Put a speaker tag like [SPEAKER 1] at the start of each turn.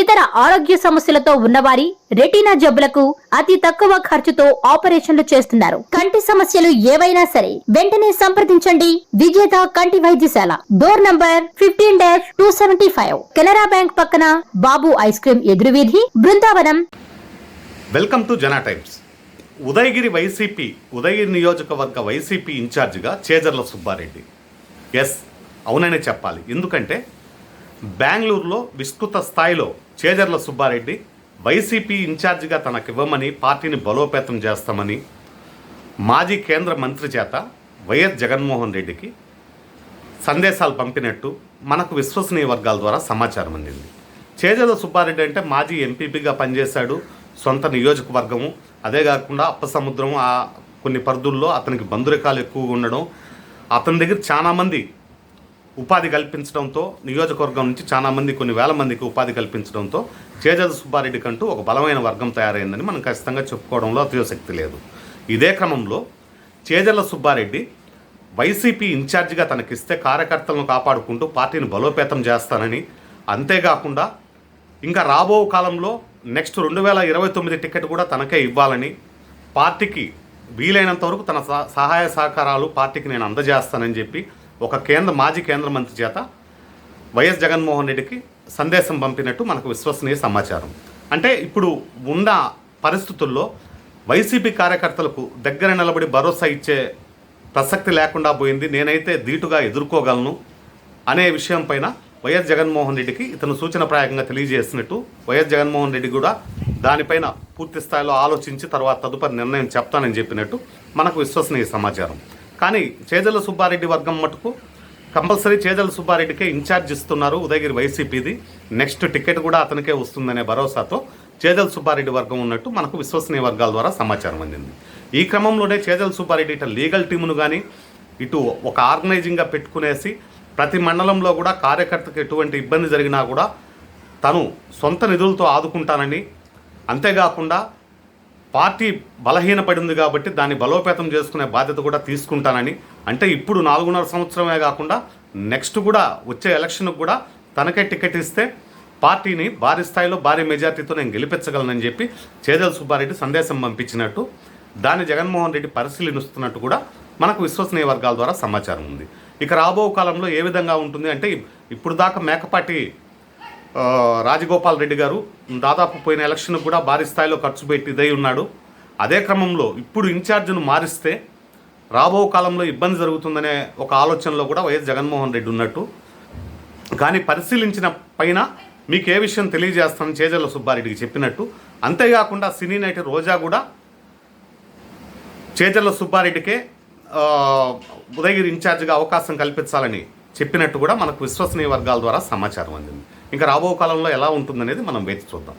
[SPEAKER 1] ఇతర ఆరోగ్య సమస్యలతో ఉన్నవారి రెటీనా జబ్బులకు అతి తక్కువ ఖర్చుతో ఆపరేషన్లు చేస్తున్నారు. కంటి సమస్యలు ఏవైనా సరే వెంటనే సంప్రదించండి. విజేత కంటి వైద్యశాల. Door number fifteen dash two seventy five. Canara bank పక్కన Babu ice cream ఎదురువీధి Brindavanam.
[SPEAKER 2] Welcome to Jana times. Udayagiri YCP Udayagiri నియోజకవర్గ వైసీపీ ఇన్ఛార్జిగా చేజర్ల సుబ్బారెడ్డి. ఎస్ అవుననే చెప్పాలి. ఎందుకంటే బెంగళూరులో విస్తృత స్థాయిలో చేజర్ల సుబ్బారెడ్డి వైసీపీ ఇన్ఛార్జిగా తనకివ్వమని పార్టీని బలోపేతం చేస్తామని మాజీ కేంద్ర మంత్రి చేత వైఎస్ జగన్మోహన్ రెడ్డికి సందేశాలు పంపినట్టు మనకు విశ్వసనీయ వర్గాల ద్వారా సమాచారం అందింది. చేజల సుబ్బారెడ్డి అంటే మాజీ ఎంపీపీగా పనిచేశాడు సొంత నియోజకవర్గము. అదే కాకుండా అప్పసముద్రం ఆ కొన్ని పరిధుల్లో అతనికి బంధురకాలు ఎక్కువగా ఉండడం అతని దగ్గర చాలామంది ఉపాధి కల్పించడంతో నియోజకవర్గం నుంచి చాలామంది కొన్ని వేల మందికి ఉపాధి కల్పించడంతో చేజల సుబ్బారెడ్డి కంటూ ఒక బలమైన వర్గం తయారైందని మనం ఖచ్చితంగా చెప్పుకోవడంలో అతిశక్తి లేదు. ఇదే క్రమంలో చేజల సుబ్బారెడ్డి వైసీపీ ఇన్ఛార్జిగా తనకిస్తే కార్యకర్తలను కాపాడుకుంటూ పార్టీని బలోపేతం చేస్తానని. అంతేకాకుండా ఇంకా రాబో కాలంలో నెక్స్ట్ రెండు వేల ఇరవై తొమ్మిది టికెట్ కూడా తనకే ఇవ్వాలని పార్టీకి వీలైనంత వరకు తన సహాయ సహకారాలు పార్టీకి నేను అందజేస్తానని చెప్పి ఒక కేంద్ర మాజీ కేంద్ర మంత్రి చేత వైఎస్ జగన్మోహన్ రెడ్డికి సందేశం పంపినట్టు మనకు విశ్వసనీయ సమాచారం. అంటే ఇప్పుడు ఉన్న పరిస్థితుల్లో వైసీపీ కార్యకర్తలకు దగ్గర నిలబడి భరోసా ఇచ్చే ప్రసక్తి లేకుండా పోయింది. నేనైతే ధీటుగా ఎదుర్కోగలను అనే విషయం పైన వైఎస్ జగన్మోహన్ రెడ్డికి ఇతను సూచనప్రాయంగా తెలియజేసినట్టు వైఎస్ జగన్మోహన్ రెడ్డి కూడా దానిపైన పూర్తి స్థాయిలో ఆలోచించి తర్వాత తదుపరి నిర్ణయం చెప్తానని చెప్పినట్టు మనకు విశ్వసనీయ సమాచారం. కానీ చేజల సుబ్బారెడ్డి వర్గం మటుకు కంపల్సరీ చేజల సుబ్బారెడ్డికే ఇన్ఛార్జ్ ఇస్తున్నారు ఉదయగిరి వైసీపీది. నెక్స్ట్ టికెట్ కూడా అతనికే వస్తుందనే భరోసాతో చేజల సుబ్బారెడ్డి వర్గం ఉన్నట్టు మనకు విశ్వసనీయ వర్గాల ద్వారా సమాచారం అందింది. ఈ క్రమంలోనే చేజల సుబ్బారెడ్డి ఇటు లీగల్ టీమును కానీ ఇటు ఒక ఆర్గనైజింగ్గా పెట్టుకునేసి ప్రతి మండలంలో కూడా కార్యకర్తకు ఎటువంటి ఇబ్బంది జరిగినా కూడా తను సొంత నిధులతో ఆదుకుంటానని అంతేకాకుండా పార్టీ బలహీనపడింది కాబట్టి దాన్ని బలోపేతం చేసుకునే బాధ్యత కూడా తీసుకుంటానని. అంటే ఇప్పుడు నాలుగున్నర సంవత్సరమే కాకుండా నెక్స్ట్ కూడా వచ్చే ఎలక్షన్కు కూడా తనకే టికెట్ ఇస్తే పార్టీని భారీ స్థాయిలో భారీ మెజార్టీతో నేను గెలిపించగలనని చెప్పి చేదల సుబ్బారెడ్డి సందేశం పంపించినట్టు దాన్ని జగన్మోహన్ రెడ్డి పరిశీలిస్తున్నట్టు కూడా మనకు విశ్వసనీయ వర్గాల ద్వారా సమాచారం ఉంది. ఇక రాబో కాలంలో ఏ విధంగా ఉంటుంది అంటే ఇప్పుడు దాకా మేకపాటి రాజగోపాల్ రెడ్డి గారు దాదాపు పోయిన ఎలక్షన్ కూడా భారీ స్థాయిలో ఖర్చు పెట్టి ఇదై ఉన్నాడు. అదే క్రమంలో ఇప్పుడు ఇన్ఛార్జ్ను మారిస్తే రాబో కాలంలో ఇబ్బంది జరుగుతుందనే ఒక ఆలోచనలో కూడా వైఎస్ జగన్మోహన్ రెడ్డి ఉన్నట్టు. కానీ పరిశీలించిన పైన మీకు ఏ విషయం తెలియజేస్తానని చేజల్ల సుబ్బారెడ్డికి చెప్పినట్టు. అంతేకాకుండా సినీ నటి రోజా కూడా చేజల్ల సుబ్బారెడ్డికే ఉదయగిరి ఇన్ఛార్జిగా అవకాశం కల్పించాలని చెప్పినట్టు కూడా మనకు విశ్వసనీయ వర్గాల ద్వారా సమాచారం అందింది. ఇంకా రాబో కాలంలో ఎలా ఉంటుందనేది మనం వేచి చూద్దాం.